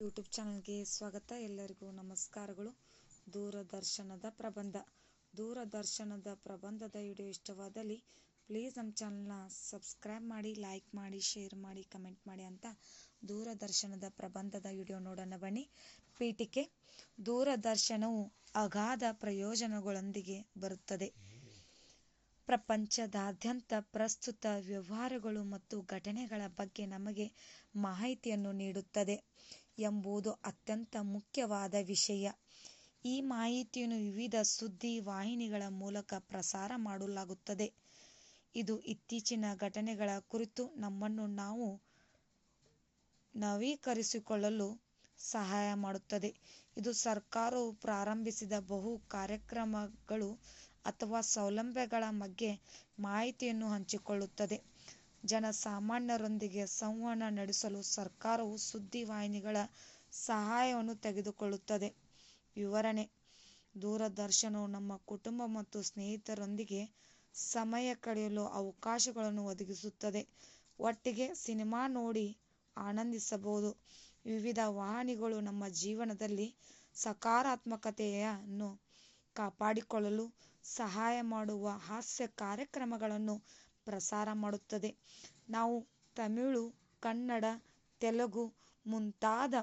YouTube ಚಾನಲ್ಗೆ ಸ್ವಾಗತ. ಎಲ್ಲರಿಗೂ ನಮಸ್ಕಾರಗಳು. ದೂರದರ್ಶನದ ಪ್ರಬಂಧ. ದೂರದರ್ಶನದ ಪ್ರಬಂಧದ ವಿಡಿಯೋ ಇಷ್ಟವಾದಲ್ಲಿ ಪ್ಲೀಸ್ ನಮ್ಮ ಚಾನಲ್ನ ಸಬ್ಸ್ಕ್ರೈಬ್ ಮಾಡಿ, ಲೈಕ್ ಮಾಡಿ, ಶೇರ್ ಮಾಡಿ, ಕಮೆಂಟ್ ಮಾಡಿ ಅಂತ ದೂರದರ್ಶನದ ಪ್ರಬಂಧದ ವಿಡಿಯೋ ನೋಡೋಣ ಬನ್ನಿ. ಪೀಠಿಕೆ. ದೂರದರ್ಶನವು ಅಗಾಧ ಪ್ರಯೋಜನಗಳೊಂದಿಗೆ ಬರುತ್ತದೆ. ಪ್ರಪಂಚದಾದ್ಯಂತ ಪ್ರಸ್ತುತ ವ್ಯವಹಾರಗಳು ಮತ್ತು ಘಟನೆಗಳ ಬಗ್ಗೆ ನಮಗೆ ಮಾಹಿತಿಯನ್ನು ನೀಡುತ್ತದೆ. ಎಂಬುದು ಅತ್ಯಂತ ಮುಖ್ಯವಾದ ವಿಷಯ. ಈ ಮಾಹಿತಿಯನ್ನು ವಿವಿಧ ಸುದ್ದಿ ವಾಹಿನಿಗಳ ಮೂಲಕ ಪ್ರಸಾರ ಮಾಡಲಾಗುತ್ತದೆ. ಇದು ಇತ್ತೀಚಿನ ಘಟನೆಗಳ ಕುರಿತು ನಮ್ಮನ್ನು ನಾವು ನವೀಕರಿಸಿಕೊಳ್ಳಲು ಸಹಾಯ ಮಾಡುತ್ತದೆ. ಇದು ಸರ್ಕಾರವು ಪ್ರಾರಂಭಿಸಿದ ಬಹು ಕಾರ್ಯಕ್ರಮಗಳು ಅಥವಾ ಸೌಲಭ್ಯಗಳ ಬಗ್ಗೆ ಮಾಹಿತಿಯನ್ನು ಹಂಚಿಕೊಳ್ಳುತ್ತದೆ. ಜನಸಾಮಾನ್ಯರೊಂದಿಗೆ ಸಂವಹನ ನಡೆಸಲು ಸರ್ಕಾರವು ಸುದ್ದಿವಾಹಿನಿಗಳ ಸಹಾಯವನ್ನು ತೆಗೆದುಕೊಳ್ಳುತ್ತದೆ. ವಿವರಣೆ, ದೂರದರ್ಶನವು ನಮ್ಮ ಕುಟುಂಬ ಮತ್ತು ಸ್ನೇಹಿತರೊಂದಿಗೆ ಸಮಯ ಕಳೆಯಲು ಅವಕಾಶಗಳನ್ನು ಒದಗಿಸುತ್ತದೆ. ಒಟ್ಟಿಗೆ ಸಿನಿಮಾ ನೋಡಿ ಆನಂದಿಸಬಹುದು. ವಿವಿಧ ವಾಹಿನಿಗಳು ನಮ್ಮ ಜೀವನದಲ್ಲಿ ಸಕಾರಾತ್ಮಕತೆಯನ್ನು ಕಾಪಾಡಿಕೊಳ್ಳಲು ಸಹಾಯ ಮಾಡುವ ಹಾಸ್ಯ ಕಾರ್ಯಕ್ರಮಗಳನ್ನು ಪ್ರಸಾರ ಮಾಡುತ್ತದೆ. ನಾವು ತಮಿಳು, ಕನ್ನಡ, ತೆಲುಗು ಮುಂತಾದ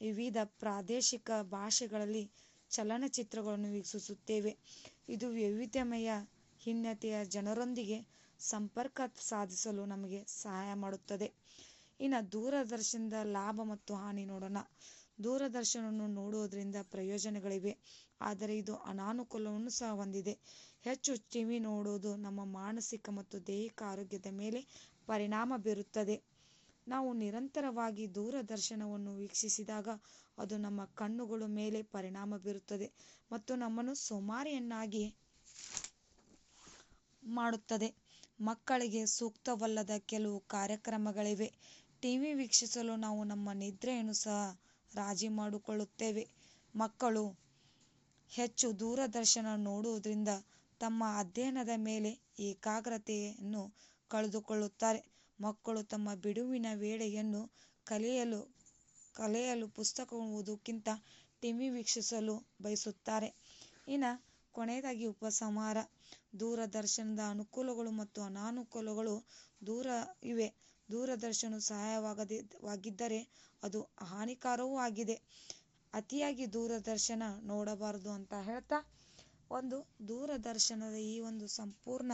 ವಿವಿಧ ಪ್ರಾದೇಶಿಕ ಭಾಷೆಗಳಲ್ಲಿ ಚಲನಚಿತ್ರಗಳನ್ನು ವೀಕ್ಷಿಸುತ್ತೇವೆ. ಇದು ವೈವಿಧ್ಯಮಯ ಹಿನ್ನತೆಯ ಜನರೊಂದಿಗೆ ಸಂಪರ್ಕ ಸಾಧಿಸಲು ನಮಗೆ ಸಹಾಯ ಮಾಡುತ್ತದೆ. ಇನ್ನು ದೂರದರ್ಶನದ ಲಾಭ ಮತ್ತು ಹಾನಿ ನೋಡೋಣ. ದೂರದರ್ಶನವನ್ನು ನೋಡುವುದರಿಂದ ಪ್ರಯೋಜನಗಳಿವೆ. ಆದರೆ ಇದು ಅನಾನುಕೂಲವನ್ನು ಸಹ ಹೊಂದಿದೆ. ಹೆಚ್ಚು ಟಿವಿ ನೋಡುವುದು ನಮ್ಮ ಮಾನಸಿಕ ಮತ್ತು ದೈಹಿಕ ಆರೋಗ್ಯದ ಮೇಲೆ ಪರಿಣಾಮ ಬೀರುತ್ತದೆ. ನಾವು ನಿರಂತರವಾಗಿ ದೂರದರ್ಶನವನ್ನು ವೀಕ್ಷಿಸಿದಾಗ ಅದು ನಮ್ಮ ಕಣ್ಣುಗಳ ಮೇಲೆ ಪರಿಣಾಮ ಬೀರುತ್ತದೆ ಮತ್ತು ನಮ್ಮನ್ನು ಸೋಮಾರಿಯನ್ನಾಗಿ ಮಾಡುತ್ತದೆ. ಮಕ್ಕಳಿಗೆ ಸೂಕ್ತವಲ್ಲದ ಕೆಲವು ಕಾರ್ಯಕ್ರಮಗಳಿವೆ. ಟಿವಿ ವೀಕ್ಷಿಸಲು ನಾವು ನಮ್ಮ ನಿದ್ರೆಯನ್ನು ಸಹ ರಾಜಿ ಮಾಡಿಕೊಳ್ಳುತ್ತೇವೆ. ಮಕ್ಕಳು, ಹೆಚ್ಚು ದೂರದರ್ಶನ ನೋಡುವುದರಿಂದ ತಮ್ಮ ಅಧ್ಯಯನದ ಮೇಲೆ ಏಕಾಗ್ರತೆಯನ್ನು ಕಳೆದುಕೊಳ್ಳುತ್ತಾರೆ. ಮಕ್ಕಳು ತಮ್ಮ ಬಿಡುವಿನ ವೇಳೆಯನ್ನು ಕಲಿಯಲು ಕಲಿಯಲು ಪುಸ್ತಕ ಓದುವುದಕ್ಕಿಂತ ಟಿವಿ ವೀಕ್ಷಿಸಲು ಬಯಸುತ್ತಾರೆ. ಇನ್ನು ಕೊನೆಯದಾಗಿ ಉಪಸಂಹಾರ. ದೂರದರ್ಶನದ ಅನುಕೂಲಗಳು ಮತ್ತು ಅನಾನುಕೂಲಗಳು ದೂರ ಇವೆ. ದೂರದರ್ಶನ ವಾಗಿದ್ದರೆ ಅದು ಹಾನಿಕಾರವೂ ಆಗಿದೆ. ಅತಿಯಾಗಿ ದೂರದರ್ಶನ ನೋಡಬಾರದು ಅಂತ ಹೇಳ್ತಾ ಒಂದು ದೂರದರ್ಶನದ ಈ ಒಂದು ಸಂಪೂರ್ಣ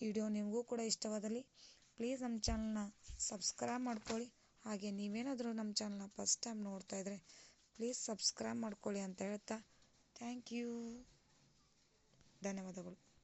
ವಿಡಿಯೋ ನಿಮಗೂ ಕೂಡ ಇಷ್ಟವಾದಲ್ಲಿ ಪ್ಲೀಸ್ ನಮ್ಮ ಚಾನಲ್ನ ಸಬ್ಸ್ಕ್ರೈಬ್ ಮಾಡ್ಕೊಳ್ಳಿ. ಹಾಗೆ ನೀವೇನಾದರೂ ನಮ್ಮ ಚಾನಲ್ನ ಫಸ್ಟ್ ಟೈಮ್ ನೋಡ್ತಾ ಇದ್ದರೆ ಪ್ಲೀಸ್ ಸಬ್ಸ್ಕ್ರೈಬ್ ಮಾಡ್ಕೊಳ್ಳಿ ಅಂತ ಹೇಳ್ತಾ ಥ್ಯಾಂಕ್ ಯು. ಧನ್ಯವಾದಗಳು.